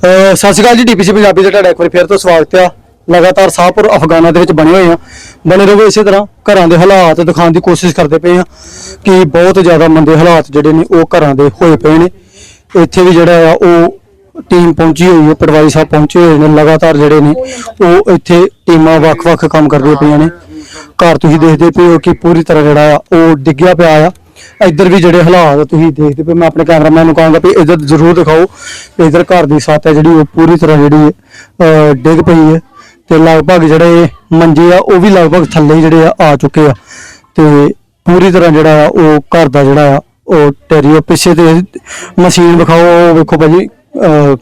ਸਤਿ ਸ਼੍ਰੀ ਅਕਾਲ ਜੀ, ਡੀਪੀਸੀ ਪੰਜਾਬੀ ਦਾ ਤੁਹਾਡਾ ਇੱਕ ਵਾਰੀ ਫਿਰ ਤੋਂ ਸਵਾਗਤ ਆ। ਲਗਾਤਾਰ ਸਾਹਪੁਰ ਅਫਗਾਨਾ ਦੇ ਵਿੱਚ ਬਣੇ ਹੋਏ ਆ। ਬਣੇ ਰਹੋ ਇਸੇ ਤਰ੍ਹਾਂ, ਘਰਾਂ ਦੇ ਹਾਲਾਤ ਦਿਖਾਉਣ ਦੀ ਕੋਸ਼ਿਸ਼ ਕਰਦੇ ਪਏ ਆ ਕਿ ਬਹੁਤ ਜ਼ਿਆਦਾ ਮੰਦੇ ਹਾਲਾਤ ਜਿਹੜੇ ਨੇ, ਉਹ ਘਰਾਂ ਦੇ ਹੋਏ ਪਏ ਨੇ। ਇੱਥੇ ਵੀ ਜਿਹੜਾ ਆ, ਉਹ ਟੀਮ ਪਹੁੰਚੀ ਹੋਈ ਹੈ ਪਟਵਾਰੀ ਸਾਹਿਬ ਪਹੁੰਚੇ ਹੋਏ ਨੇ, ਲਗਾਤਾਰ ਜਿਹੜੇ ਨੇ, ਉਹ ਇੱਥੇ ਟੀਮਾਂ ਵੱਖ-ਵੱਖ ਕੰਮ ਕਰਦੀਆਂ ਪਈਆਂ ਨੇ। ਘਰ ਤੁਸੀਂ ਦੇਖਦੇ ਪਏ ਹੋ ਕਿ ਪੂਰੀ ਤਰ੍ਹਾਂ ਜਿਹੜਾ ਆ, ਉਹ ਡਿੱਗਿਆ ਪਿਆ ਆ। ਇੱਧਰ ਵੀ ਜਿਹੜੇ ਹਾਲਾਤ ਆ ਤੁਸੀਂ ਦੇਖਦੇ ਪਏ ਮੈਂ ਆਪਣੇ ਕੈਮਰਾਮੈਨ ਨੂੰ ਕਹਾਂਗਾ ਵੀ ਇੱਧਰ ਜ਼ਰੂਰ ਦਿਖਾਓ ਵੀ ਇੱਧਰ ਘਰ ਦੀ ਛੱਤ ਹੈ ਜਿਹੜੀ ਉਹ ਪੂਰੀ ਤਰ੍ਹਾਂ ਜਿਹੜੀ ਹੈ, ਅਹ ਡਿੱਗ ਪਈ ਹੈ ਤੇ ਲਗਭਗ ਜਿਹੜੇ ਮੰਜੇ ਆ ਉਹ ਵੀ ਲਗਭਗ ਥੱਲੇ ਹੀ ਜਿਹੜੇ ਆ ਆ ਚੁੱਕੇ ਆ ਤੇ ਪੂਰੀ ਤਰ੍ਹਾਂ ਜਿਹੜਾ ਆ ਉਹ ਘਰ ਦਾ ਜਿਹੜਾ ਆ ਉਹ ਟੈਰੀਓ ਪਿੱਛੇ ਤੇ ਮਸ਼ੀਨ ਵਿਖਾਓ ਉਹ ਵੇਖੋ ਭਾਜੀ ਅਹ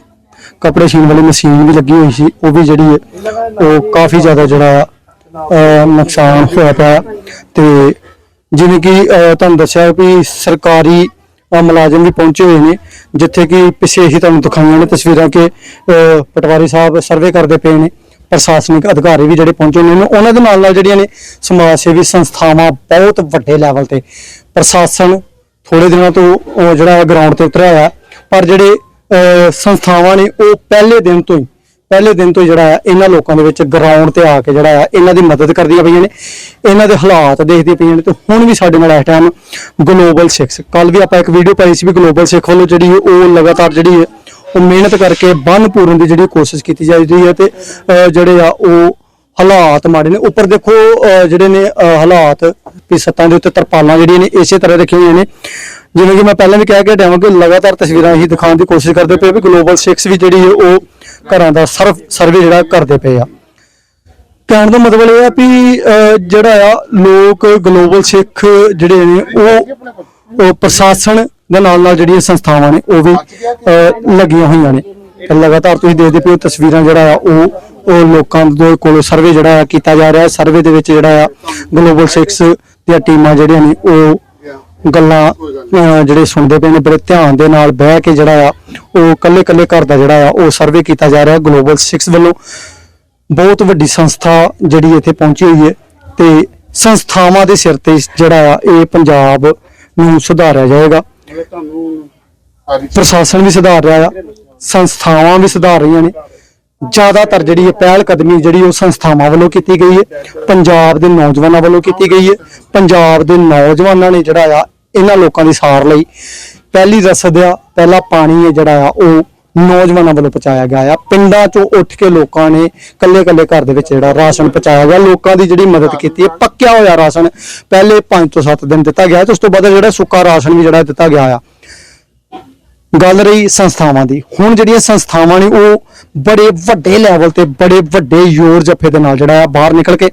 ਕੱਪੜੇ ਸੀਣ ਵਾਲੀ ਮਸ਼ੀਨ ਵੀ ਲੱਗੀ ਹੋਈ ਸੀ ਉਹ ਵੀ ਜਿਹੜੀ ਹੈ ਉਹ ਕਾਫੀ ਜ਼ਿਆਦਾ ਜਿਹੜਾ ਆ ਅਹ ਨੁਕਸਾਨ ਹੋਇਆ ਪਿਆ ਤੇ ਜਿਵੇਂ ਕਿ ਤੁਹਾਨੂੰ ਦੱਸਿਆ ਵੀ ਸਰਕਾਰੀ ਮੁਲਾਜ਼ਮ ਵੀ ਪਹੁੰਚੇ ਹੋਏ ਨੇ, ਜਿੱਥੇ ਕਿ ਪਿੱਛੇ ਹੀ ਤੁਹਾਨੂੰ ਦਿਖਾਈਆਂ ਨੇ ਤਸਵੀਰਾਂ ਕਿ ਪਟਵਾਰੀ ਸਾਹਿਬ ਸਰਵੇ ਕਰਦੇ ਪਏ ਨੇ, ਪ੍ਰਸ਼ਾਸਨਿਕ ਅਧਿਕਾਰੀ ਵੀ ਜਿਹੜੇ ਪਹੁੰਚੇ ਨੇ, ਉਹਨਾਂ ਦੇ ਨਾਲ ਨਾਲ ਜਿਹੜੀਆਂ ਨੇ ਸਮਾਜ ਸੇਵੀ ਸੰਸਥਾਵਾਂ ਬਹੁਤ ਵੱਡੇ ਲੈਵਲ ਤੇ, ਪ੍ਰਸ਼ਾਸਨ ਥੋੜੇ ਦਿਨਾਂ ਤੋਂ ਜਿਹੜਾ ਗਰਾਊਂਡ ਤੇ ਉਤਰਿਆ ਆ ਪਰ ਜਿਹੜੇ ਸੰਸਥਾਵਾਂ ਨੇ ਉਹ ਪਹਿਲੇ ਦਿਨ ਤੋਂ ਹੀ ਪਹਿਲੇ ਦਿਨ ਤੋਂ ਜਿਹੜਾ ਆ, ਇਹਨਾਂ ਲੋਕਾਂ ਦੇ ਵਿੱਚ ਗਰਾਊਂਡ ਤੇ ਆ ਕੇ ਜਿਹੜਾ ਆ, ਇਹਨਾਂ ਦੀ ਮਦਦ ਕਰਦੀਆਂ ਪਈਆਂ ਨੇ। ਇਹਨਾਂ ਦੇ ਹਾਲਾਤ ਦੇਖਦੀਆਂ ਪਈਆਂ ਨੇ ਤੇ ਹੁਣ ਵੀ ਸਾਡੇ ਨਾਲ ਇਸ ਟਾਈਮ ਗਲੋਬਲ 6 ਕੱਲ ਵੀ ਆਪਾਂ ਇੱਕ ਵੀਡੀਓ ਪਾਈ ਸੀ ਵੀ ਗਲੋਬਲ ਸਿੱਖ ਵੱਲੋਂ ਜਿਹੜੀ ਹੈ ਉਹ ਲਗਾਤਾਰ ਜਿਹੜੀ ਹੈ, ਉਹ ਮਿਹਨਤ ਕਰਕੇ ਬੰਨ ਪੂਰਨ ਦੀ ਜਿਹੜੀ ਕੋਸ਼ਿਸ਼ ਕੀਤੀ ਜਾ ਰਹੀ ਹੈ ਤੇ ਜਿਹੜੇ ਆ, ਉਹ ਹਾਲਾਤ ਮਾੜੇ ਨੇ। ਉੱਪਰ ਦੇਖੋ ਜਿਹੜੇ ਨੇ ਹਾਲਾਤ ਵੀ ਸੱਤਾਂ ਦੇ ਉੱਤੇ ਤਰਪਾਲਾਂ ਜਿਹੜੀਆਂ ਨੇ, ਇਸੇ ਤਰ੍ਹਾਂ ਰੱਖੀਆਂ ਹੋਈਆਂ ਨੇ। ਜਿਵੇਂ ਕਿ ਮੈਂ ਪਹਿਲਾਂ ਵੀ ਕਹਿ ਕੇ ਹਟਿਆ ਕਿ ਲਗਾਤਾਰ ਤਸਵੀਰਾਂ ਹੀ ਦਿਖਾਉਣ ਦੀ ਕੋਸ਼ਿਸ਼ ਕਰਦੇ ਪਏ ਵੀ ਗਲੋਬਲ 6 ਵੀ ਜਿਹੜੀ ਹੈ, ਉਹ ਘਰਾਂ ਦਾ ਸਰਵ ਸਰਵੇ ਜਿਹੜਾ ਕਰਦੇ ਪਏ ਆ। ਕਹਿਣ ਦਾ ਮਤਲਬ ਇਹ ਆ ਵੀ ਜਿਹੜਾ ਆ ਲੋਕ ਗਲੋਬਲ ਸਿੱਖ ਜਿਹੜੇ ਨੇ, ਉਹ ਪ੍ਰਸ਼ਾਸਨ ਦੇ ਨਾਲ ਨਾਲ ਜਿਹੜੀਆਂ ਸੰਸਥਾਵਾਂ ਨੇ, ਉਹ ਵੀ ਲੱਗੀਆਂ ਹੋਈਆਂ ਨੇ। ਲਗਾਤਾਰ ਤੁਸੀਂ ਦੇਖਦੇ ਪਏ ਹੋ ਤਸਵੀਰਾਂ ਜਿਹੜਾ ਆ, ਉਹ ਉਹ ਲੋਕਾਂ ਦੇ ਕੋਲੋਂ ਸਰਵੇ ਜਿਹੜਾ ਆ ਕੀਤਾ ਜਾ ਰਿਹਾ। ਸਰਵੇ ਦੇ ਵਿੱਚ ਜਿਹੜਾ ਆ ਗਲੋਬਲ 6 ਦੀਆਂ ਟੀਮਾਂ ਜਿਹੜੀਆਂ ਨੇ, ਉਹ ਗੱਲਾਂ ਅਹ, ਜਿਹੜੇ ਸੁਣਦੇ ਪਏ ਨੇ ਬੜੇ ਧਿਆਨ ਦੇ ਨਾਲ ਬਹਿ ਕੇ ਜਿਹੜਾ ਆ ਉਹ ਕੱਲੇ ਕੱਲੇ ਘਰ ਦਾ ਜਿਹੜਾ ਆ ਉਹ ਸਰਵੇ ਕੀਤਾ ਜਾ ਰਿਹਾ ਗਲੋਬਲ 6 ਵੱਲੋਂ। ਬਹੁਤ ਵੱਡੀ ਸੰਸਥਾ ਜਿਹੜੀ ਇੱਥੇ ਪਹੁੰਚੀ ਹੋਈ ਹੈ ਤੇ ਸੰਸਥਾਵਾਂ ਦੇ ਸਿਰ ਤੇ ਜਿਹੜਾ ਆ ਇਹ ਪੰਜਾਬ ਨੂੰ ਸੁਧਾਰਿਆ ਜਾਏਗਾ। ਪ੍ਰਸ਼ਾਸਨ ਵੀ ਸੁਧਾਰ ਰਿਹਾ ਆ ਸੰਸਥਾਵਾਂ ਵੀ ਸੁਧਾਰ ਰਹੀਆਂ ਨੇ। ਜ਼ਿਆਦਾਤਰ ਜਿਹੜੀ ਹੈ ਪਹਿਲ ਕਦਮੀ ਜਿਹੜੀ ਉਹ ਸੰਸਥਾਵਾਂ ਵੱਲੋਂ ਕੀਤੀ ਗਈ ਹੈ। ਪੰਜਾਬ ਦੇ ਨੌਜਵਾਨਾਂ ਵੱਲੋਂ ਕੀਤੀ ਗਈ ਹੈ। ਪੰਜਾਬ ਦੇ ਨੌਜਵਾਨਾਂ ਨੇ ਜਿਹੜਾ ਆ, ਇਹਨਾਂ ਲੋਕਾਂ ਦੀ ਸਾਰ ਲਈ ਪਹਿਲੀ ਰਸਦ ਆ, ਪਹਿਲਾ ਪਾਣੀ ਹੈ ਜਿਹੜਾ ਆ, ਉਹ ਨੌਜਵਾਨਾਂ ਵੱਲੋਂ ਪਹੁੰਚਾਇਆ ਗਿਆ ਆ। ਪਿੰਡਾਂ ਚੋਂ ਉੱਠ ਕੇ ਲੋਕਾਂ ਨੇ ਕੱਲੇ ਕੱਲੇ ਘਰ ਦੇ ਵਿੱਚ ਜਿਹੜਾ ਰਾਸ਼ਨ ਪਹੁੰਚਾਇਆ ਗਿਆ। ਲੋਕਾਂ ਦੀ ਜਿਹੜੀ ਮਦਦ ਕੀਤੀ ਹੈ, ਪੱਕਿਆ ਹੋਇਆ ਰਾਸ਼ਨ ਪਹਿਲੇ 5 ਤੋਂ 7 ਦਿਨ ਦਿੱਤਾ ਗਿਆ ਤੇ ਉਸ ਤੋਂ ਬਾਅਦ ਜਿਹੜਾ ਸੁੱਕਾ ਰਾਸ਼ਨ ਵੀ ਜਿਹੜਾ ਦਿੱਤਾ ਗਿਆ ਆ। ਗੱਲ ਰਹੀ ਸੰਸਥਾਵਾਂ ਦੀ। ਹੁਣ ਜਿਹੜੀਆਂ ਸੰਸਥਾਵਾਂ ਨੇ, ਉਹ ਬੜੇ ਵੱਡੇ ਲੈਵਲ ਤੇ, ਬੜੇ ਵੱਡੇ ਯੋਰ ਜੱਫੇ ਦੇ ਨਾਲ ਜਿਹੜਾ ਆ ਬਾਹਰ ਨਿਕਲ ਕੇ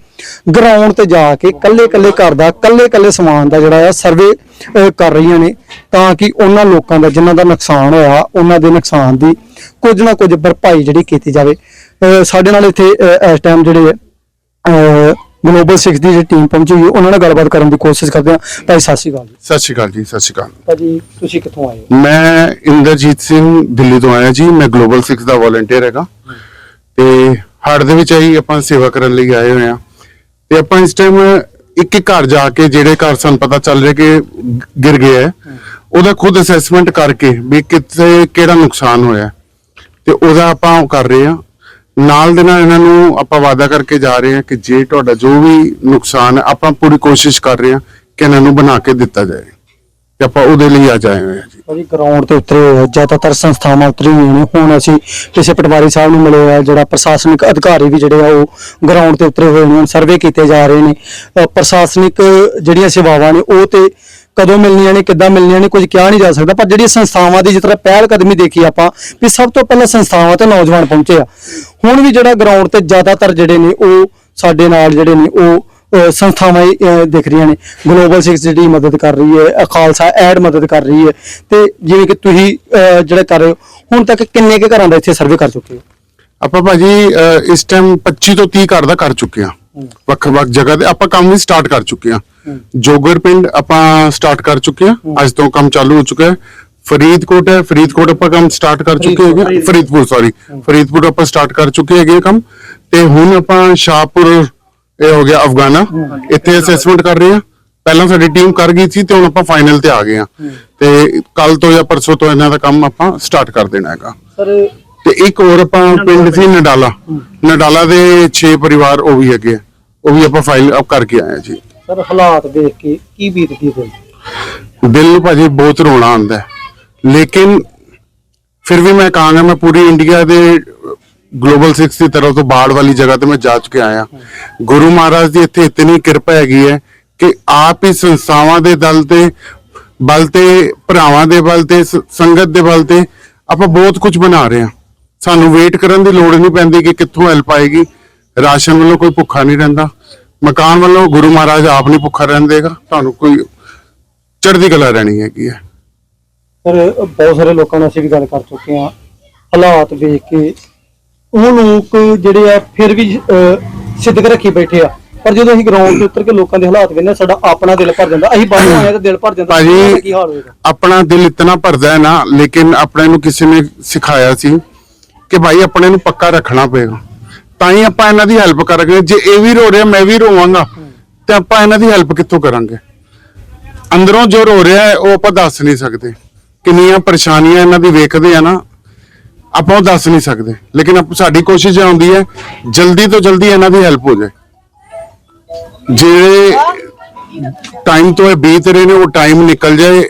ਗਰਾਊਂਡ ਤੇ ਜਾ ਕੇ ਕੱਲੇ ਕੱਲੇ ਘਰ ਦਾ ਕੱਲੇ ਕੱਲੇ ਸਮਾਨ ਦਾ ਜਿਹੜਾ ਆ ਸਰਵੇ ਕਰ ਰਹੀਆਂ ਨੇ, ਤਾਂ ਕਿ ਉਹਨਾਂ ਲੋਕਾਂ ਦਾ ਜਿਨ੍ਹਾਂ ਦਾ ਨੁਕਸਾਨ ਹੋਇਆ, ਉਹਨਾਂ ਦੇ ਨੁਕਸਾਨ ਦੀ ਕੁਝ ਨਾ ਕੁਝ ਭਰਪਾਈ ਜਿਹੜੀ ਕੀਤੀ ਜਾਵੇ। ਸਾਡੇ ਨਾਲ ਇੱਥੇ ਇਸ ਟਾਈਮ ਜਿਹੜੇ ਗਲੋਬਲ 6 ਦੀ ਜਿਹੜੀ ਟੀਮ ਪਹੁੰਚੀ ਹੋਈ ਹੈ ਉਹਨਾਂ ਨਾਲ ਗੱਲਬਾਤ ਕਰਨ ਦੀ ਕੋਸ਼ਿਸ਼ ਕਰਦੇ ਹਾਂ। ਭਾਈ ਸਤਿ ਸ਼੍ਰੀ ਅਕਾਲ ਜੀ। ਸਤਿ ਸ਼੍ਰੀ ਅਕਾਲ ਜੀ ਸਤਿ ਸ਼੍ਰੀ ਅਕਾਲ। ਭਾਜੀ ਤੁਸੀਂ ਕਿੱਥੋਂ ਆਏ ਹੋ? ਮੈਂ ਇੰਦਰਜੀਤ ਸਿੰਘ ਦਿੱਲੀ ਤੋਂ ਆਇਆ ਜੀ। ਮੈਂ ਗਲੋਬਲ 6 ਦਾ ਵਾਲੰਟੀਅਰ ਹੈਗਾ। ਤੇ ਹੜ ਦੇ ਵਿੱਚ ਆਈ ਆਪਾਂ ਸੇਵਾ ਕਰਨ ਲਈ ਆਏ ਹੋਏ ਆ ਤੇ ਆਪਾਂ ਇਸ ਟਾਈਮ ਇੱਕ ਇੱਕ ਘਰ ਜਾ ਕੇ ਜਿਹੜੇ ਘਰ ਸਾਨੂੰ ਪਤਾ ਚੱਲ ਰਿਹਾ ਕਿ ਗਿਰ ਗਏ ਹੈ ਉਹਦਾ ਖੁਦ ਅਸੈਸਮੈਂਟ ਕਰਕੇ ਵੀ ਕਿੱਥੇ ਕਿਹੜਾ ਨੁਕਸਾਨ ਹੋਇਆ ਤੇ ਉਹਦਾ ਆਪਾਂ ਉਹ ਕਰ ਰਹੇ ਆ ਨਾਲ ਦੇ ਨਾਲ ਇਹਨਾਂ ਨੂੰ ਆਪਾਂ ਵਾਅਦਾ ਕਰਕੇ ਜਾ ਰਹੇ ਹਾਂ ਕਿ ਜੇ ਤੁਹਾਡਾ ਜੋ ਵੀ ਨੁਕਸਾਨ ਹੈ ਆਪਾਂ ਪੂਰੀ ਕੋਸ਼ਿਸ਼ ਕਰ ਰਹੇ ਹਾਂ ਕਿ ਇਹਨਾਂ ਨੂੰ ਬਣਾ ਕੇ ਦਿੱਤਾ ਜਾਏ ਤੇ ਆਪਾਂ ਉਹਦੇ ਲਈ ਆ ਜਾਏ ਹੋਏ ਹਾਂ ਜੀ। ਭਾਜੀ ਗਰਾਊਂਡ ਤੇ ਉਤਰੇ ਹੋਏ ਆ, ਜ਼ਿਆਦਾਤਰ ਸੰਸਥਾਵਾਂ ਉਤਰੀ ਹੋਈਆਂ ਨੇ। ਹੁਣ ਅਸੀਂ ਕਿਸੇ ਪਟਵਾਰੀ ਸਾਹਿਬ ਨੂੰ ਮਿਲੇ ਆ ਜਿਹੜਾ ਪ੍ਰਸ਼ਾਸਨਿਕ ਅਧਿਕਾਰੀ ਵੀ ਜਿਹੜੇ ਆ ਉਹ ਗਰਾਊਂਡ ਤੇ ਉਤਰੇ ਹੋਏ ਨੇ ਸਰਵੇ ਕੀਤੇ ਜਾ ਰਹੇ ਨੇ। ਅ, ਪ੍ਰਸ਼ਾਸਨਿਕ ਜਿਹੜੀਆਂ ਸੇਵਾਵਾਂ ਨੇ ਉਹ ਤੇ ਕਦੋਂ ਮਿਲਣੀਆਂ ਨੇ ਕਿੱਦਾਂ ਮਿਲਣੀਆਂ ਨੇ ਕੁਝ ਕਿਹਾ ਨਹੀਂ ਜਾ ਸਕਦਾ। ਪਰ ਜਿਹੜੀਆਂ ਸੰਸਥਾਵਾਂ ਦੀ ਜਿਸ ਤਰ੍ਹਾਂ ਪਹਿਲ ਕਦਮੀ ਦੇਖੀ ਆਪਾਂ ਵੀ ਸਭ ਤੋਂ ਪਹਿਲਾਂ ਸੰਸਥਾਵਾਂ ਤੇ ਨੌਜਵਾਨ ਪਹੁੰਚੇ ਆ। ਹੁਣ ਵੀ ਜਿਹੜਾ ਗਰਾਊਂਡ ਤੇ ਜ਼ਿਆਦਾਤਰ ਜਿਹੜੇ ਨੇ ਉਹ ਸਾਡੇ ਨਾਲ ਜਿਹੜੇ ਨੇ ਉਹ ਸੰਸਥਾਵਾਂ ਦਿਖ ਰਹੀਆਂ ਨੇ। ਗਲੋਬਲ 6 ਜਿਹੜੀ ਮਦਦ ਕਰ ਰਹੀ ਹੈ ਖਾਲਸਾ ਐਡ ਮਦਦ ਕਰ ਰਹੀ ਹੈ। ਤੇ ਜਿਵੇਂ ਕਿ ਤੁਸੀਂ ਜਿਹੜੇ ਕਰ ਰਹੇ ਹੋ ਹੁਣ ਤੱਕ ਕਿੰਨੇ ਕੇ ਘਰਾਂ ਦਾ ਇੱਥੇ ਸਰਵੇ ਕਰ ਚੁੱਕੇ ਹੋ? ਆਪਾਂ ਭਾਜੀ ਇਸ ਟਾਈਮ 25 ਤੋਂ 30 ਘਰ ਦਾ ਕਰ ਚੁੱਕੇ ਆ ਵੱਖ ਵੱਖ ਜਗ੍ਹਾ ਤੇ ਆਪਾਂ ਕੰਮ ਵੀ ਸਟਾਰਟ ਕਰ ਚੁੱਕੇ ਆ ਜੋਗਰ ਪਿੰਡ ਆਪਾਂ ਸਟਾਰਟ ਕਰ ਚੁੱਕੇ ਆ ਅੱਜ ਤੋਂ ਕੰਮ ਚਾਲੂ ਹੋ ਚੁੱਕਾ ਹੈ। ਫਰੀਦਕੋਟ ਹੈ। ਫਰੀਦਕੋਟ ਆਪਾਂ ਕੰਮ ਸਟਾਰਟ ਕਰ ਚੁੱਕੇ ਹੈਗੇ। ਫਰੀਦਪੁਰ ਸੌਰੀ ਫਰੀਦਪੁਰ ਆਪਾਂ ਸਟਾਰਟ ਕਰ ਚੁੱਕੇ ਹੈਗੇ ਕੰਮ। ਤੇ ਹੁਣ ਆਪਾਂ ਸ਼ਾਹਪੁਰ ਇਹ ਹੋ ਗਿਆ ਅਫਗਾਨਾ। ਇੱਥੇ ਅਸੈਸਮੈਂਟ ਕਰ ਰਹੇ ਆ ਪਹਿਲਾਂ ਸਾਡੀ ਟੀਮ ਕਰ ਗਈ ਸੀ ਤੇ ਹੁਣ ਆਪਾਂ ਫਾਈਨਲ ਤੇ ਆ ਗਏ ਆ ਤੇ ਕੱਲ ਤੋਂ ਜਾਂ ਪਰਸੋਂ ਤੋਂ ਇਹਨਾਂ ਦਾ ਕੰਮ ਆਪਾਂ ਸਟਾਰਟ ਕਰ ਦੇਣਾ ਹੈਗਾ। ਸਰ ਤੇ ਇੱਕ ਹੋਰ ਆਪਾਂ ਪਿੰਡ ਸੀ ਨਡਾਲਾ। ਨਡਾਲਾ ਦੇ 6 ਪਰਿਵਾਰ ਉਹ ਵੀ ਹੈਗੇ ਆ। ਉਹ ਵੀ ਆਪਾਂ ਫਾਈਲ ਅਪ ਕਰਕੇ ਆਏ ਆ ਜੀ। ਸਰ, ਹਾਲਾਤ ਦੇਖ ਕੇ ਕੀ ਬੀਤਦੀ ਹੋਈ ਦਿਲ ਭਾਜੀ ਬਹੁਤ ਰੋਣਾ ਆਉਂਦਾ ਹੈ। ਲੇਕਿਨ ਫਿਰ ਵੀ ਮੈਂ ਕਹਾਂਗਾ, ਮੈਂ ਪੂਰੀ ਇੰਡੀਆ ਦੇ ਗਲੋਬਲ 6 ਦੀ ਤਰਫ ਤੋਂ ਬਾੜ ਵਾਲੀ ਜਗ੍ਹਾ ਤੇ ਮੈਂ ਜਾ ਚੁੱਕੇ ਆਇਆ। ਗੁਰੂ ਮਹਾਰਾਜ ਦੀ ਇੱਥੇ ਇਤਨੀ ਕਿਰਪਾ ਹੈਗੀ ਹੈ ਕਿ ਆਪ ਹੀ ਸੰਸਥਾਵਾਂ ਦੇ ਦਲ ਤੇ, ਬਲ ਤੇ, ਭਰਾਵਾਂ ਦੇ ਬਲ ਤੇ, ਸ- ਸੰਗਤ ਦੇ ਬਲ ਤੇ ਆਪਾਂ ਬਹੁਤ ਕੁਝ ਬਣਾ ਰਹੇ ਹਾਂ। ਸਾਨੂੰ ਵੇਟ ਕਰਨ ਦੀ ਲੋੜ ਨਹੀਂ ਪੈਂਦੀ ਕਿ ਕਿੱਥੋਂ ਹੈਲਪ ਆਏਗੀ। ਰਾਸ਼ਨ ਵੱਲੋਂ ਕੋਈ ਭੁੱਖਾ ਨਹੀਂ ਰਹਿੰਦਾ। ਮਕਾਨ ਵੱਲੋਂ ਗੁਰੂ ਮਹਾਰਾਜ ਆਪ ਨਹੀਂ ਭੁੱਖਾ ਰਹਿਣ ਦੇਗਾ। ਤੁਹਾਨੂੰ ਕੋਈ ਚੜ੍ਹਦੀ ਕਲਾ ਰਹਿਣੀ ਹੈਗੀ ਹੈ। ਸਰ ਬਹੁਤ ਸਾਰੇ ਲੋਕਾਂ ਨਾਲ ਅਸੀਂ ਵੀ ਗੱਲ ਕਰ ਚੁੱਕੇ ਹਾਂ। ਹਾਲਾਤ ਵੇਖ ਕੇ ਉਹ ਲੋਕ ਜਿਹੜੇ ਆ ਫਿਰ ਵੀ ਸਿੱਧਕ ਰੱਖੀ ਬੈਠੇ ਆ। ਪਰ ਜਦੋਂ ਅਸੀਂ ਗਰਾਊਂਡ ਤੇ ਉਤਰ ਕੇ ਲੋਕਾਂ ਦੇ ਹਾਲਾਤ ਵੇਖਦੇ ਸਾਡਾ ਆਪਣਾ ਦਿਲ ਭਰ ਜਾਂਦਾ। ਅਸੀਂ ਬਾਹਰੋਂ ਆਏ ਤਾਂ ਦਿਲ ਭਰ ਜਾਂਦਾ। ਭਾਜੀ ਕੀ ਹਾਲ ਹੋਏਗਾ? ਆਪਣਾ ਦਿਲ ਇਤਨਾ ਭਰਦਾ ਹੈ ਨਾ ਲੇਕਿਨ ਆਪਣੇ ਨੂੰ ਕਿਸੇ ਨੇ ਸਿਖਾਇਆ ਸੀ ਕਿ ਭਾਈ ਆਪਣੇ ਨੂੰ ਪੱਕਾ ਰੱਖਣਾ ਪਏਗਾ। ਤਾਂ ਹੀ ਆਪਾਂ ਇਹਨਾਂ ਦੀ ਹੈਲਪ ਕਰਾਂਗੇ। ਜੇ ਇਹ ਵੀ ਰੋ ਰਿਹਾ, ਮੈਂ ਵੀ ਰੋਵਾਂਗਾ, ਤੇ ਆਪਾਂ ਇਹਨਾਂ ਦੀ ਹੈਲਪ ਕਿੱਥੋਂ ਕਰਾਂਗੇ? ਅੰਦਰੋਂ ਜੋ ਰੋ ਰਿਹਾ ਹੈ, ਉਹ ਆਪਾਂ ਦੱਸ ਨਹੀਂ ਸਕਦੇ। ਕਿੰਨੀਆਂ ਪਰੇਸ਼ਾਨੀਆਂ ਇਹਨਾਂ ਦੀ ਵੇਖਦੇ ਆ ਨਾ, ਆਪਾਂ ਉਹ ਦੱਸ ਨਹੀਂ ਸਕਦੇ। ਲੇਕਿਨ ਆਪ- ਸਾਡੀ ਕੋਸ਼ਿਸ਼ ਇਹ ਹੁੰਦੀ ਹੈ, ਜਲਦੀ ਤੋਂ ਜਲਦੀ ਇਹਨਾਂ ਦੀ ਹੈਲਪ ਹੋ ਜਾਏ। ਜਿਹੜੇ ਟਾਈਮ ਤੋਂ ਇਹ ਬੀਤ ਰਹੇ ਨੇ, ਉਹ ਟਾਈਮ ਨਿਕਲ ਜਾਏ,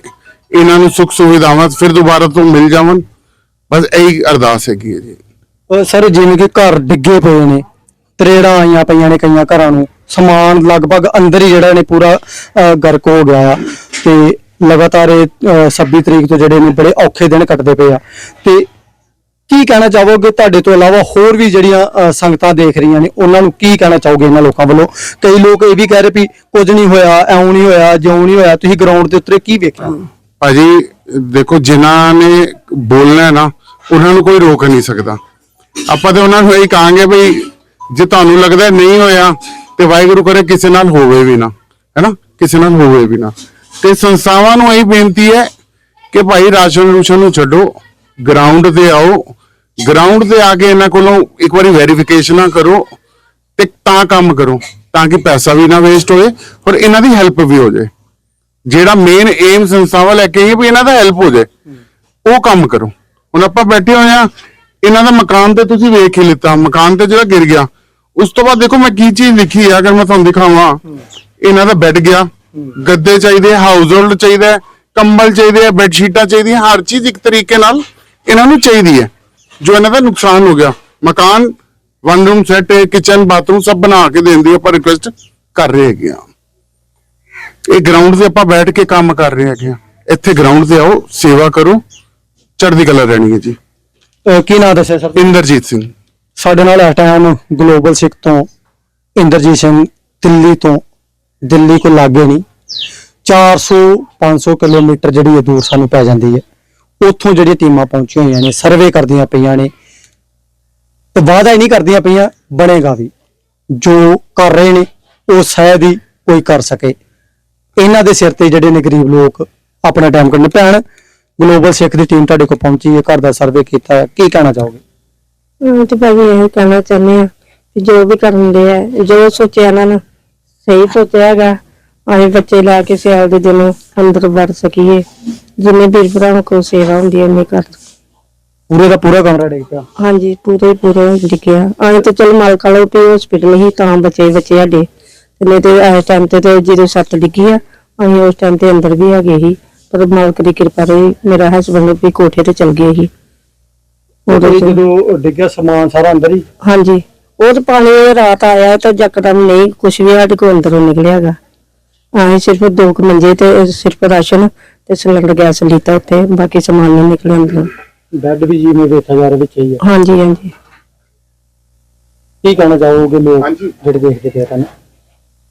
ਇਹਨਾਂ ਨੂੰ ਸੁੱਖ ਸੁਵਿਧਾਵਾਂ ਫਿਰ ਦੁਬਾਰਾ ਤੋਂ ਮਿਲ ਜਾਵਣ। ਬਸ ਇਹੀ ਅਰਦਾਸ ਹੈਗੀ ਹੈ ਜੀ। ਸਰ, ਜਿਵੇਂ ਕਿ ਘਰ ਡਿੱਗੇ ਪਏ ਨੇ, ਤਰੇੜਾਂ ਆਈਆਂ ਪਈਆਂ ਨੇ ਕਈਆਂ ਘਰਾਂ ਨੂੰ, ਸਮਾਨ ਲਗਭਗ ਅੰਦਰ ਹੀ ਜਿਹੜਾ ਨੇ ਪੂਰਾ ਗਰਕ ਹੋ ਗਿਆ ਆ। ਤੇ ਲਗਾਤਾਰ ਇਹ 26 ਤਰੀਕ ਤੋਂ ਜਿਹੜੇ ਨੇ ਬੜੇ ਔਖੇ ਦਿਨ ਕੱਟਦੇ ਪਏ ਆ। ਤੇ ਕੀ ਕਹਿਣਾ ਚਾਹੋਗੇ? ਤੁਹਾਡੇ ਤੋਂ ਇਲਾਵਾ ਹੋਰ ਵੀ ਜਿਹੜੀਆਂ ਸੰਗਤਾਂ ਦੇਖ ਰਹੀਆਂ ਨੇ, ਉਹਨਾਂ ਨੂੰ ਕੀ ਕਹਿਣਾ ਚਾਹੋਗੇ ਇਹਨਾਂ ਲੋਕਾਂ ਵੱਲੋਂ? ਕਈ ਲੋਕ ਇਹ ਵੀ ਕਹਿ ਰਹੇ ਵੀ ਕੁਝ ਨਹੀਂ ਹੋਇਆ, ਐਉਂ ਨਹੀਂ ਹੋਇਆ, ਜਿਉਂ ਨਹੀਂ ਹੋਇਆ, ਤੁਸੀਂ ਗਰਾਊਂਡ ਦੇ ਉੱਤੇ ਕੀ ਵੇਖਿਆ? ਭਾਜੀ, ਦੇਖੋ, ਜਿਨ੍ਹਾਂ ਨੇ ਬੋਲਣਾ ਨਾ, ਉਹਨਾਂ ਨੂੰ ਕੋਈ ਰੋਕ ਨਹੀਂ ਸਕਦਾ। ਆਪਾਂ ਤੇ ਉਹਨਾਂ ਨੂੰ ਇਹੀ ਕਹਾਂਗੇ ਵੀ ਜੇ ਤੁਹਾਨੂੰ ਲੱਗਦਾ ਨਹੀਂ ਹੋਇਆ ਤੇ ਵਾਹਿਗੁਰੂ ਕਰੇ ਕਿਸੇ ਨਾਲ ਹੋਵੇ ਵੀ ਨਾ, ਹੈਨਾ? ਕਿਸੇ ਨਾਲ ਹੋਵੇ ਵੀ ਨਾ। ਤੇ ਸੰਸਥਾਵਾਂ ਨੂੰ ਇਹੀ ਬੇਨਤੀ ਹੈ ਕਿ ਭਾਈ ਰਾਸ਼ਨ ਰੂਸ਼ਨ ਨੂੰ ਛੱਡੋ ਗਰਾਊਂਡ ਤੇ ਆਓ। ਗਰਾਊਂਡ ਤੇ ਆ ਕੇ ਇਹਨਾਂ ਕੋਲੋਂ ਇੱਕ ਵਾਰੀ ਵੈਰੀਫਿਕੇਸ਼ਨਾਂ ਕਰੋ ਤੇ ਤਾਂ ਕੰਮ ਕਰੋ, ਤਾਂ ਕਿ ਪੈਸਾ ਵੀ ਨਾ ਵੇਸਟ ਹੋਏ ਔਰ ਇਹਨਾਂ ਦੀ ਹੈਲਪ ਵੀ ਹੋ ਜਾਏ। ਜਿਹੜਾ ਮੇਨ ਏਮ ਸੰਸਥਾਵਾਂ ਲੈ ਕੇ ਆਈ ਹੈ ਵੀ ਇਹਨਾਂ ਦਾ ਹੈਲਪ ਹੋ ਜਾਏ, ਉਹ ਕੰਮ ਕਰੋ। ਹੁਣ ਆਪਾਂ ਬੈਠੇ ਹੋਏ ਆ ਇਹਨਾਂ ਦਾ ਮਕਾਨ ਤੇ ਤੁਸੀਂ ਵੇਖ ਹੀ ਲਿੱਤਾ, ਮਕਾਨ ਤੇ ਜਿਹੜਾ ਗਿਰ ਗਿਆ। ਉਸ ਤੋਂ ਬਾਅਦ ਦੇਖੋ ਮੈਂ ਕੀ ਚੀਜ਼ ਲਿਖੀ ਆ, ਅਗਰ ਮੈਂ ਤੁਹਾਨੂੰ ਦਿਖਾਵਾਂ। ਇਹਨਾਂ ਦਾ ਬੈੱਡ ਗਿਆ। ਗੱਦੇ ਚਾਹੀਦੇ ਹਾਊਸ ਹੋਲਡ ਚਾਹੀਦਾ ਕੰਬਲ ਚਾਹੀਦੇ ਆ ਬੈੱਡ ਸ਼ੀਟਾਂ ਚਾਹੀਦੀਆਂ, ਹਰ ਚੀਜ਼ ਇੱਕ ਤਰੀਕੇ ਨਾਲ ਇਹਨਾਂ ਨੂੰ ਚਾਹੀਦੀ ਹੈ। ਜੋ ਇਹਨਾਂ ਦਾ ਨੁਕਸਾਨ ਹੋ ਗਿਆ। ਮਕਾਨ one room set kitchen bathroom ਸਭ ਬਣਾ ਕੇ ਦੇਣ ਦੀ ਆਪਾਂ ਰਿਕੁਐਸਟ ਕਰ ਰਹੇ ਹੈਗੇ ਆ ਇਹ ਗਰਾਊਂਡ ਤੇ ਆਪਾਂ ਬੈਠ ਕੇ ਕੰਮ ਕਰ ਰਹੇ ਹੈਗੇ ਆ ਇੱਥੇ ਗਰਾਊਂਡ ਤੇ ਆਓ, ਸੇਵਾ ਕਰੋ। ਚੜ੍ਹਦੀ ਕਲਾ ਰਹਿਣੀ ਹੈ ਜੀ। ਅਹ, ਕੀ ਨਾਮ ਦੱਸਿਆ ਸਰ? ਇੰਦਰਜੀਤ ਸਿੰਘ। ਸਾਡੇ ਨਾਲ ਇਸ ਟਾਈਮ ਗਲੋਬਲ ਸਿੱਖ ਤੋਂ ਇੰਦਰਜੀਤ ਸਿੰਘ ਦਿੱਲੀ ਤੋਂ ਦਿੱਲੀ ਕੋ ਲਾਗੇ ਨਹੀਂ। 400 500 ਕਿਲੋਮੀਟਰ ਜਿਹੜੀ ਇਹ ਦੂਰ ਸਾਨੂੰ ਪੈ ਜਾਂਦੀ ਹੈ। ਉੱਥੋਂ ਜਿਹੜੀਆਂ ਟੀਮਾਂ ਪਹੁੰਚੀਆਂ ਹੋਈਆਂ ਨੇ ਸਰਵੇ ਕਰਦੀਆਂ ਪਈਆਂ ਨੇ। ਤੇ ਵਾਅਦਾ ਹੀ ਨਹੀਂ ਕਰਦੀਆਂ ਪਈਆਂ ਬਣੇਗਾ ਵੀ। ਜੋ ਕਰ ਰਹੇ ਨੇ ਉਹ ਸ਼ਾਇਦ ਹੀ ਕੋਈ ਕਰ ਸਕੇ। ਇਹਨਾਂ ਦੇ ਸਿਰ ਤੇ ਜਿਹੜੇ ਨੇ ਗਰੀਬ ਲੋਕ ਆਪਣਾ ਟਾਈਮ ਕੱਢਣ ਭੈਣ ਗਲੋਬਲ ਸਿੱਖ ਦੀ ਟੀਮ ਤੁਹਾਡੇ ਕੋਲ ਪਹੁੰਚੀ ਹੈ ਘਰ ਦਾ ਸਰਵੇ ਕੀਤਾ ਹੈ ਕੀ ਕਹਿਣਾ ਚਾਹੋਗੇ? ਹਾਂ ਤੇ ਭਾਜੀ ਇਹ ਕਹਿਣਾ ਚਾਹੁੰਦੇ ਆ ਕਿ ਜੋ ਵੀ ਕਰਨ ਦੇ ਆ ਜੋ ਸੋਚਿਆ ਇਹਨਾਂ ਨੇ ਸਹੀ ਸੋਚਿਆ ਹੈਗਾ ਅਸੀਂ ਬੱਚੇ ਲੈ ਕੇ ਸਿਆਲ ਦੇ ਦਿਨ ਅੰਦਰ ਵੜ ਸਕੀਏ। ਜਿੰਨੇ ਵੀਰ ਭਰਾਵਾਂ ਕੋਲ ਸੇਵਾ ਹੁੰਦੀ ਹੈ ਉਹਨੇ ਕਰ। ਪੂਰੇ ਦਾ ਪੂਰਾ ਕਮਰਾ ਡਿੱਗ ਪਿਆ? ਹਾਂਜੀ ਪੂਰੇ ਪੂਰੇ ਲਿਖਿਆ ਅਸੀਂ ਤੇ ਚਲ ਮਾਲਕਾ ਲੋ ਤੇ ਹਸਪੀਟਲ ਹੀ ਤਾਂ ਬਚੇ ਬੱਚੇ ਸਾਡੇ। ਤੇ ਨਹੀਂ ਤੇ ਇਸ ਟਾਈਮ ਤੇ ਤੇ ਜਦੋਂ ਸੱਤ ਡਿੱਗੀ ਆ ਅਸੀਂ ਉਸ ਟਾਈਮ ਤੇ ਅੰਦਰ ਵੀ ਹੈਗੇ ਸੀ। ਪਰ ਮਾਲਕ ਦੀ ਕਿਰਪਾ ਰਹੀ। ਮੇਰਾ ਹਸਬੰਡ ਵੀ ਕੋਠੇ ਤੇ ਚਲ ਗਏ ਸੀ। ਚ- ਜਦੋਂ ਡਿੱਗਿਆ ਸਮਾਨ ਸਾਰਾ ਅੰਦਰ ਹੀ? ਹਾਂਜੀ। ਉਹ ਤਾਂ ਪਾਣੀ ਰਾਤ ਆਇਆ ਤਾਂ ਯਕਦਮ ਨਹੀਂ ਕੁਝ ਵੀ ਸਾਡੇ ਕੋਲ ਅੰਦਰੋਂ ਨਿਕਲਿਆਗਾ ਆਏ ਸਿਰਫ ਦੋ ਕੁ ਮੰਜੇ ਤੇ ਸਿਰਫ ਰਾਸ਼ਨ ਤੇ ਸਿਲੰਡਰ ਗੈਸ ਲੀਤਾ ਉੱਥੇ ਬਾਕੀ ਸਮਾਨ ਨਹੀਂ ਨਿਕਲਿਆ ਅੰਦਰੋਂ। ਬੈੱਡ ਵੀ ਜੀ ਮੈਂ ਵੇਖਿਆ ਜਾ ਰਿਹਾ ਵਿੱਚ ਹੀ ਹੈ ਹਾਂਜੀ ਹਾਂਜੀ। ਕੀ ਕਹਿਣਾ ਚਾਹੋਗੇ ਲੋਕ ਹਾਂਜੀ। ਜਿਹੜੇ ਦੇਖਦੇ ਪਏ ਆ ਤੁਹਾਨੂੰ?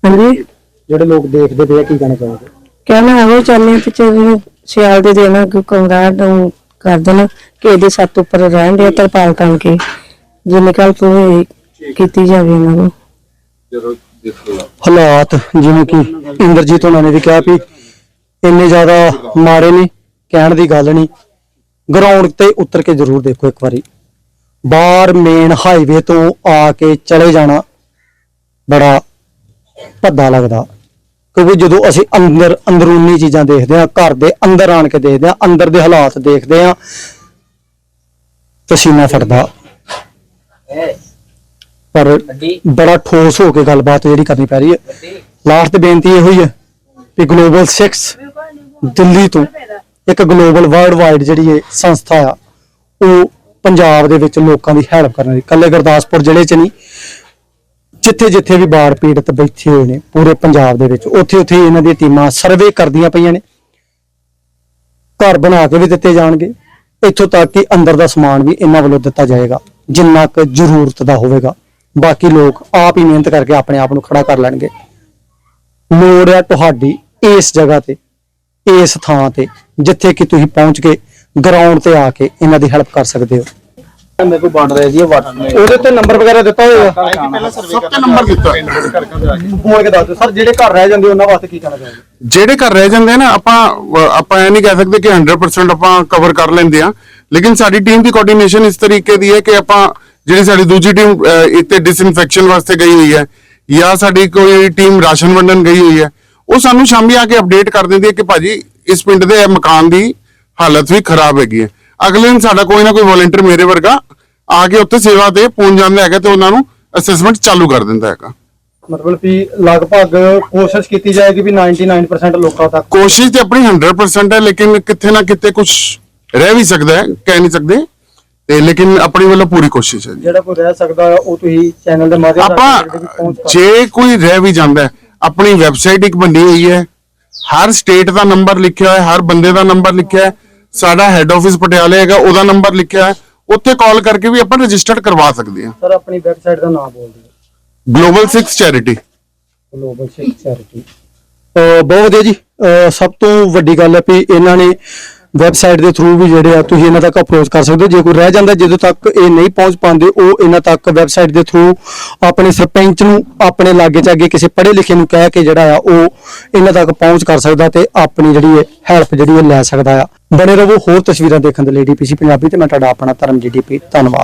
ਹਾਂਜੀ? ਜਿਹੜੇ ਲੋਕ ਦੇਖਦੇ ਪਏ ਆ ਕੀ ਕਹਿਣਾ ਚਾਹੋਗੇ? ਕਹਿਣਾ ਇਹੋ ਚਾਹੁੰਦੇ ਕਿ ਚਲੋ ਸਿਆਲ ਦੇ ਦਿਨ ਕੋਈ ਕਮਰਾ ਨੂੰ ਕਰ ਦੇਣ ਕਿ ਇਹਦੇ ਸੱਤ ਉੱਪਰ ਰਹਿਣ ਦੇ ਤਰਪਾਲ ਤਾਂ ਕੇ ਜੇ ਨਿਕਲ ਪਵੇ ਕੀਤੀ ਜਾਵੇ ਇਹਨਾਂ ਨੂੰ। ਹਾਲਾਤ ਜਿਵੇਂ ਕਿ ਇੰਦਰਜੀਤ ਉਹਨਾਂ ਨੇ ਵੀ ਕਿਹਾ ਵੀ ਇੰਨੇ ਜ਼ਿਆਦਾ ਮਾੜੇ ਨਹੀਂ ਕਹਿਣ ਦੀ ਗੱਲ ਨਹੀਂ। ਗਰਾਊਂਡ ਤੇ ਉਤਰ ਕੇ ਜ਼ਰੂਰ ਦੇਖੋ ਇੱਕ ਵਾਰੀ। ਬਾਹਰ ਮੇਨ ਹਾਈਵੇ ਤੋਂ ਆ ਕੇ ਚਲੇ ਜਾਣਾ ਬੜਾ ਭੱਦਾ ਲੱਗਦਾ। ਕਿਉਂਕਿ ਜਦੋਂ ਅਸੀਂ ਅੰਦਰ ਅੰਦਰੂਨੀ ਚੀਜ਼ਾਂ ਦੇਖਦੇ ਹਾਂ ਘਰ ਦੇ ਅੰਦਰ ਆਣ ਕੇ ਦੇਖਦੇ ਹਾਂ ਅੰਦਰ ਦੇ ਹਾਲਾਤ ਦੇਖਦੇ ਹਾਂ ਪਸੀਨਾ ਫਟਦਾ। ਪਰ ਬੜਾ ਠੋਸ ਹੋ ਕੇ ਗੱਲਬਾਤ ਜਿਹੜੀ ਕਰਨੀ ਪੈ ਰਹੀ ਹੈ। ਲਾਸਟ ਬੇਨਤੀ ਇਹੋ ਹੀ ਹੈ ਕਿ ਗਲੋਬਲ 6 ਦਿੱਲੀ ਤੋਂ ਇੱਕ ਗਲੋਬਲ ਵਰਲਡ ਵਾਈਡ ਜਿਹੜੀ ਇਹ ਸੰਸਥਾ ਆ ਉਹ ਪੰਜਾਬ ਦੇ ਵਿੱਚ ਲੋਕਾਂ ਦੀ ਹੈਲਪ ਕਰਨ ਦੀ ਕੱਲੇ ਗੁਰਦਾਸਪੁਰ ਜ਼ਿਲ੍ਹੇ 'ਚ ਨਹੀਂ ਜਿੱਥੇ ਜਿੱਥੇ ਵੀ ਬਾੜ ਪੀੜਤ ਬੈਠੇ ਹੋਏ ਨੇ ਪੂਰੇ ਪੰਜਾਬ ਦੇ ਵਿੱਚ, ਉੱਥੇ ਉੱਥੇ ਇਹਨਾਂ ਦੀਆਂ ਟੀਮਾਂ ਸਰਵੇ ਕਰਦੀਆਂ ਪਈਆਂ ਨੇ। ਘਰ ਬਣਾ ਕੇ ਵੀ ਦਿੱਤੇ ਜਾਣਗੇ। ਇੱਥੋਂ ਤੱਕ ਕਿ ਅੰਦਰ ਦਾ ਸਮਾਨ ਵੀ ਇਹਨਾਂ ਵੱਲੋਂ ਦਿੱਤਾ ਜਾਏਗਾ, ਜਿੰਨਾ ਕੁ ਜ਼ਰੂਰਤ ਦਾ ਹੋਵੇਗਾ। ਬਾਕੀ ਲੋਕ ਆਪ ਹੀ ਮਿਹਨਤ ਕਰਕੇ ਆਪਣੇ ਆਪ ਨੂੰ ਖੜਾ ਕਰ ਲੈਣਗੇ। ਲੋੜ ਹੈ ਤੁਹਾਡੀ ਇਸ ਜਗ੍ਹਾ ਤੇ, ਇਸ ਥਾਂ ਤੇ, ਜਿੱਥੇ ਕਿ ਤੁਸੀਂ ਪਹੁੰਚ ਕੇ ਗਰਾਊਂਡ ਤੇ ਆ ਕੇ ਇਹਨਾਂ ਦੀ ਹੈਲਪ ਕਰ ਸਕਦੇ ਹੋ। ਮੇਰੇ ਕੋਲ ਬਣ ਰਿਹਾ ਜੀ ਇਹ WhatsApp ਉਹਦੇ ਤੇ ਨੰਬਰ ਵਗੈਰਾ ਦਿੱਤਾ ਹੋਏਗਾ? ਸਭ ਤੋਂ ਨੰਬਰ ਦਿੱਤਾ। ਫੋਨ ਕੇ। ਦੱਸ ਦਿਓ। ਸਰ ਜਿਹੜੇ ਘਰ ਰਹਿ ਜਾਂਦੇ ਉਹਨਾਂ ਵਾਸਤੇ ਕੀ ਕਹਿਣਾ ਚਾਹੋਗੇ? ਜਿਹੜੇ ਘਰ ਰਹਿ ਜਾਂਦੇ ਆ ਨਾ ਆਪਾਂ ਅਹ ਆਪਾਂ ਇਹ ਨਹੀਂ ਕਹਿ ਸਕਦੇ ਕਿ 100% ਆਪਾਂ ਕਵਰ ਕਰ ਲੈਂਦੇ ਆ। ਲੇਕਿਨ ਸਾਡੀ ਟੀਮ ਦੀ ਕੋਆਰਡੀਨੇਸ਼ਨ ਇਸ ਤਰੀਕੇ ਦੀ ਹੈ ਕਿ ਆਪਾਂ ਜਿਹੜੀ ਸਾਡੀ ਦੂਜੀ ਟੀਮ ਇੱਥੇ ਡਿਸਇਨਫੈਕਸ਼ਨ ਵਾਸਤੇ ਗਈ ਹੋਈ ਹੈ ਜਾਂ ਸਾਡੀ ਕੋਈ ਟੀਮ ਰਾਸ਼ਨ ਵੰਡਣ ਗਈ ਹੋਈ ਹੈ ਉਹ ਸਾਨੂੰ ਸ਼ਾਮੀ ਆ ਕੇ ਅਪਡੇਟ ਕਰ ਦਿੰਦੀ ਹੈ ਕਿ ਭਾਜੀ ਇਸ ਪਿੰਡ ਦੇ ਇਹ ਮਕਾਨ ਦੀ ਹਾਲਤ ਵੀ ਖਰਾਬ ਹੈਗੀ ਹੈ। ਅਗਲੇ ਦਿਨ ਸਾਡਾ ਕੋਈ ਨਾ ਕੋਈ ਵੋਲੰਟੀਅਰ ਮੇਰੇ ਵਰਗਾ ਆ ਕੇ ਉੱਥੇ ਸੇਵਾ ਤੇ ਪਹੁੰਚ ਜਾਂਦਾ ਹੈਗਾ ਤੇ ਉਹਨਾਂ ਨੂੰ ਅਸੈਸਮੈਂਟ ਚਾਲੂ ਕਰ ਦਿੰਦਾ ਹੈਗਾ। ਮਤਲਬ ਕਿ ਲਗਭਗ ਕੋਸ਼ਿਸ਼ ਕੀਤੀ ਜਾਏਗੀ ਵੀ 99% ਲੋਕਾਂ ਤੱਕ ਕੋਸ਼ਿਸ਼ ਤੇ ਆਪਣੀ 100% ਹੈ ਲੇਕਿਨ ਕਿੱਥੇ ਨਾ ਕਿਤੇ ਕੁਝ ਰਹਿ ਵੀ ਸਕਦਾ ਹੈ ਕਹਿ ਨਹੀਂ ਸਕਦੇ। ਤੇ ਲੇਕਿਨ ਆਪਣੀ ਵੱਲੋਂ ਪੂਰੀ ਕੋਸ਼ਿਸ਼ ਹੈ ਜੀ। ਜਿਹੜਾ ਕੋਈ ਰਹਿ ਸਕਦਾ ਉਹ ਤੁਸੀਂ ਚੈਨਲ ਦੇ ਮਾਧਿਅਮ ਆਪਾਂ ਜੇ ਕੋਈ ਰਹਿ ਵੀ ਜਾਂਦਾ ਆਪਣੀ ਵੈਬਸਾਈਟ ਇੱਕ ਬਣੀ ਹੋਈ ਹੈ। ਹਰ ਸਟੇਟ ਦਾ ਨੰਬਰ ਲਿਖਿਆ ਹੋਇਆ ਹੈ ਹਰ ਬੰਦੇ ਦਾ ਨੰਬਰ ਲਿਖਿਆ ਹੈ। ਸਾਡਾ ਹੈੱਡ ਆਫਿਸ ਪਟਿਆਲੇ ਹੈਗਾ ਉਹਦਾ ਨੰਬਰ ਲਿਖਿਆ ਹੈ। ਉੱਥੇ ਕਾਲ ਕਰਕੇ ਵੀ ਆਪਾਂ ਰਜਿਸਟਰਡ ਕਰਵਾ ਸਕਦੇ ਹਾਂ। ਸਰ ਆਪਣੀ ਵੈਬਸਾਈਟ ਦਾ ਨਾਮ ਬੋਲ ਦਿਓ। Global 6 charity global Sikh charity ਬਹੁਤ ਵਧੀਆ ਜੀ। ਅਹ ਸਭ ਤੋਂ ਵੱਡੀ ਗੱਲ ਹੈ ਵੀ ਇਹਨਾਂ ਨੇ ਵੈਬਸਾਈਟ ਦੇ ਥਰੂ ਵੀ ਜਿਹੜੇ ਆ ਤੁਸੀਂ ਇਹਨਾਂ ਤੱਕ ਅਪਰੋਚ ਕਰ ਸਕਦੇ ਹੋ। ਜੇ ਕੋਈ ਰਹਿ ਜਾਂਦਾ ਜਦੋਂ ਤੱਕ ਇਹ ਨਹੀਂ ਪਹੁੰਚ ਪਾਉਂਦੇ ਉਹ ਇਹਨਾਂ ਤੱਕ ਵੈਬਸਾਈਟ ਦੇ ਥਰੂ ਆਪਣੇ ਸਰਪੰਚ ਨੂੰ ਆਪਣੇ ਲਾਗੇ ਚ ਅੱਗੇ ਕਿਸੇ ਪੜ੍ਹੇ ਲਿਖੇ ਨੂੰ ਕਹਿ ਕੇ ਜਿਹੜਾ ਆ ਉਹ ਇਹਨਾਂ ਤੱਕ ਪਹੁੰਚ ਕਰ ਸਕਦਾ ਤੇ ਆਪਣੀ ਜਿਹੜੀ ਹੈਲਪ ਜਿਹੜੀ ਇਹ ਲੈ ਸਕਦਾ ਆ। ਬਣੇ ਰਹੋ ਹੋਰ ਤਸਵੀਰਾਂ ਦੇਖਣ ਦੇ ਲਈ ਡੀਪੀਸੀ ਪੰਜਾਬੀ ਤੇ ਮੈਂ ਤੁਹਾਡਾ ਆਪਣਾ ਧਰਮ ਜੀਡੀਪੀ ਧੰਨਵਾਦ।